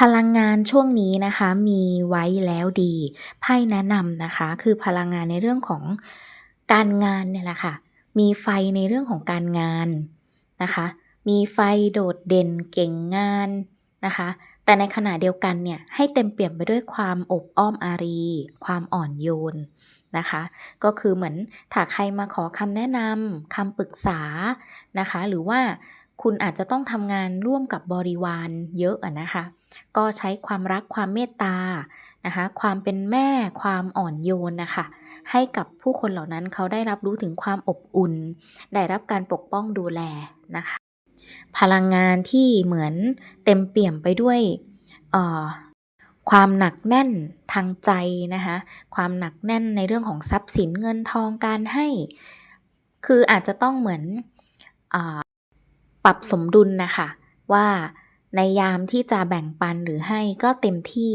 พลังงานช่วงนี้นะคะมีไว้แล้วดีไพ่แนะนำนะคะ คือพลังงานในเรื่องของการงานเนี่ยแหละค่ะ มีไฟในเรื่องของการงานนะคะ มีไฟโดดเด่นเก่งงานนะคะ แต่ในขณะเดียวกันเนี่ยให้เต็มเปี่ยมไปด้วยความอบอ้อมอารี ความอ่อนโยนนะคะ ก็คือเหมือนถ้าใครมาขอคำแนะนำคำปรึกษานะคะ หรือว่า คุณอาจจะต้องทำงานร่วมกับบริวารเยอะอะนะคะ ก็ใช้ความรักความเมตตานะคะ ความเป็นแม่ความอ่อนโยนนะคะ ให้กับผู้คนเหล่านั้นเขาได้รับรู้ถึงความอบอุ่น ได้รับการปกป้องดูแลนะคะ พลังงานที่เหมือนเต็มเปี่ยมไปด้วยความหนักแน่นทางใจนะคะ ความหนักแน่นในเรื่องของทรัพย์สินเงินทองการให้ คืออาจจะต้องเหมือนอ ปรับสมดุลนะคะว่าในยามที่จะแบ่งปันหรือให้ก็เต็มที่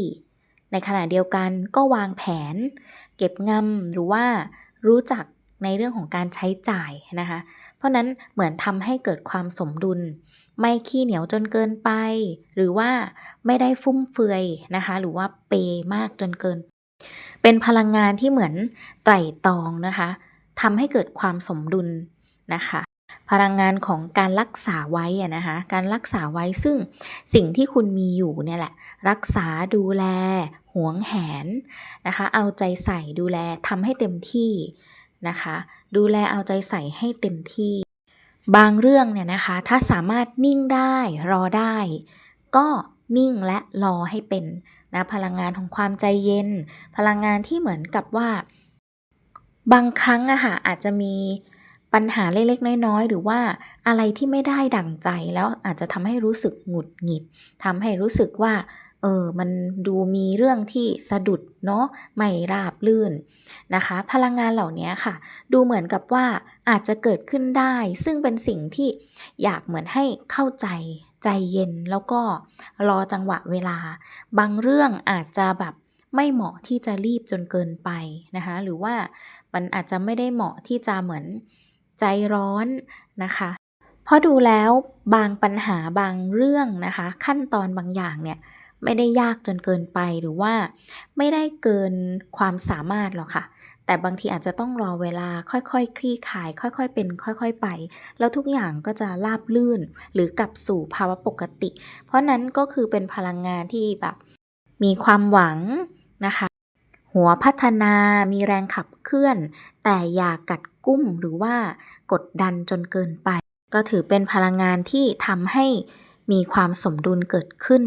ในขณะเดียวกันก็วางแผน เก็บงำหรือว่ารู้จักในเรื่องของการใช้จ่ายนะคะ เพราะนั้นเหมือนทำให้เกิดความสมดุล ไม่ขี้เหนียวจนเกินไป หรือว่าไม่ได้ฟุ่มเฟือยนะคะ หรือว่าเปย์มากจนเกิน เป็นพลังงานที่เหมือนไตร่ตรองนะคะทำให้เกิดความสมดุลนะคะ พลังงานของการรักษาไว้นะคะการรักษาไว้ซึ่งสิ่งที่คุณมีอยู่เนี่ยแหละ รักษาดูแลหวงแหนนะคะ เอาใจใส่ดูแลทำให้เต็มที่นะคะ ดูแลเอาใจใส่ให้เต็มที่ บางเรื่องเนี่ยนะคะ ถ้าสามารถนิ่งได้รอได้ ก็นิ่งและรอให้เป็นนะพลังงานของความใจเย็น พลังงานที่เหมือนกับว่า บางครั้งอะค่ะอาจจะมี ปัญหาเล็กๆ น้อยๆ หรือว่าอะไรที่ไม่ได้ดั่งใจแล้วอาจจะทำให้รู้สึกหงุดหงิดทำให้รู้สึกว่าเออมันดูมีเรื่องที่สะดุดเนาะไม่ราบลื่นนะคะ พลังงานเหล่านี้ค่ะ ดูเหมือนกับว่าอาจจะเกิดขึ้นได้ ซึ่งเป็นสิ่งที่อยากเหมือนให้เข้าใจใจเย็นแล้วก็รอจังหวะเวลา บางเรื่องอาจจะแบบไม่เหมาะที่จะรีบจนเกินไปนะคะ หรือว่ามันอาจจะไม่ได้เหมาะที่จะเหมือน ใจร้อนนะคะเพราะดูแล้วบางปัญหาบางเรื่องนะคะ ขั้นตอนบางอย่างเนี่ยไม่ได้ยากจนเกินไปหรือว่าไม่ได้เกินความสามารถหรอกค่ะ แต่บางทีอาจจะต้องรอเวลาค่อยๆคคลี่คลาย ค่อย ๆ เป็น ค่อย ๆ ไป แล้วทุกอย่างก็จะราบลื่นหรือกลับสู่ภาวะปกติ เพราะนั้นก็คือเป็นพลังงานที่แบบมีความหวังนะคะ หัวพัฒนามีแรงขับเคลื่อน แต่อย่ากัดกุ้มหรือว่ากดดันจนเกินไป ก็ถือเป็นพลังงานที่ทำให้มีความสมดุลเกิดขึ้น